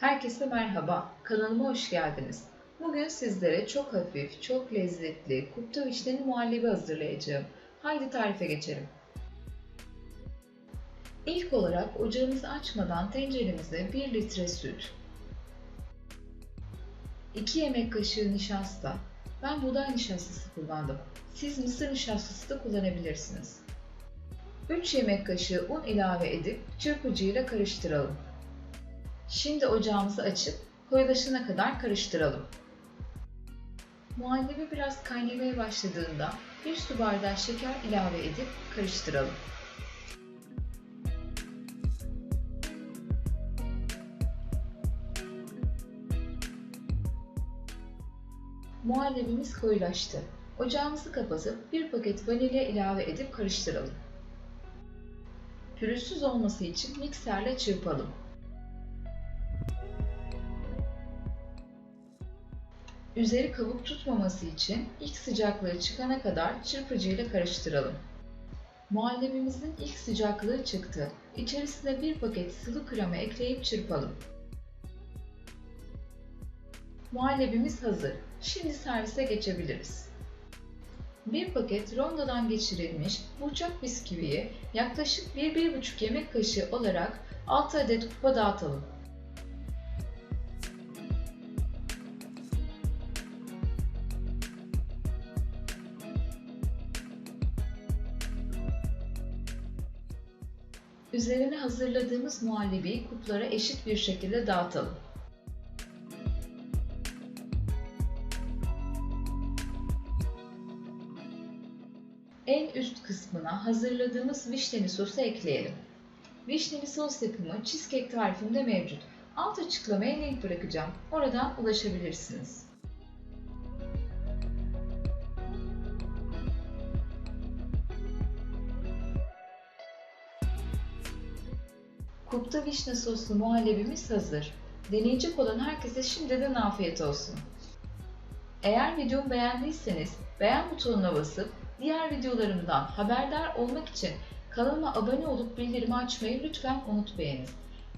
Herkese merhaba, kanalıma hoş geldiniz. Bugün sizlere çok hafif, çok lezzetli kupta vişneli muhallebi hazırlayacağım. Haydi tarife geçelim. İlk olarak ocağımızı açmadan tenceremize 1 litre süt, 2 yemek kaşığı nişasta, ben buğday nişastası kullandım. Siz mısır nişastası da kullanabilirsiniz. 3 yemek kaşığı un ilave edip çırpıcıyla karıştıralım. Şimdi ocağımızı açıp koyulaşana kadar karıştıralım. Muhallebi biraz kaynamaya başladığında bir su bardağı şeker ilave edip karıştıralım. Muhallebimiz koyulaştı. Ocağımızı kapatıp bir paket vanilya ilave edip karıştıralım. Pürüzsüz olması için mikserle çırpalım. Üzeri kabuk tutmaması için ilk sıcaklığı çıkana kadar çırpıcıyla karıştıralım. Muhallebimizin ilk sıcaklığı çıktı. İçerisine bir paket sıvı krema ekleyip çırpalım. Muhallebimiz hazır. Şimdi servise geçebiliriz. Bir paket rondodan geçirilmiş burçak bisküviyi yaklaşık 1-1,5 yemek kaşığı olarak 6 adet kupa dağıtalım. Üzerine hazırladığımız muhallebiyi kuplara eşit bir şekilde dağıtalım. En üst kısmına hazırladığımız vişneli sosu ekleyelim. Vişneli sos yapımı cheesecake tarifimde mevcut. Alt açıklamaya link bırakacağım. Oradan ulaşabilirsiniz. Kupta vişne soslu muhallebimiz hazır. Deneyecek olan herkese şimdiden afiyet olsun. Eğer videomu beğendiyseniz beğen butonuna basıp diğer videolarımdan haberdar olmak için kanalıma abone olup bildirimi açmayı lütfen unutmayınız.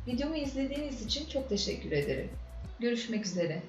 Videomu izlediğiniz için çok teşekkür ederim. Görüşmek üzere.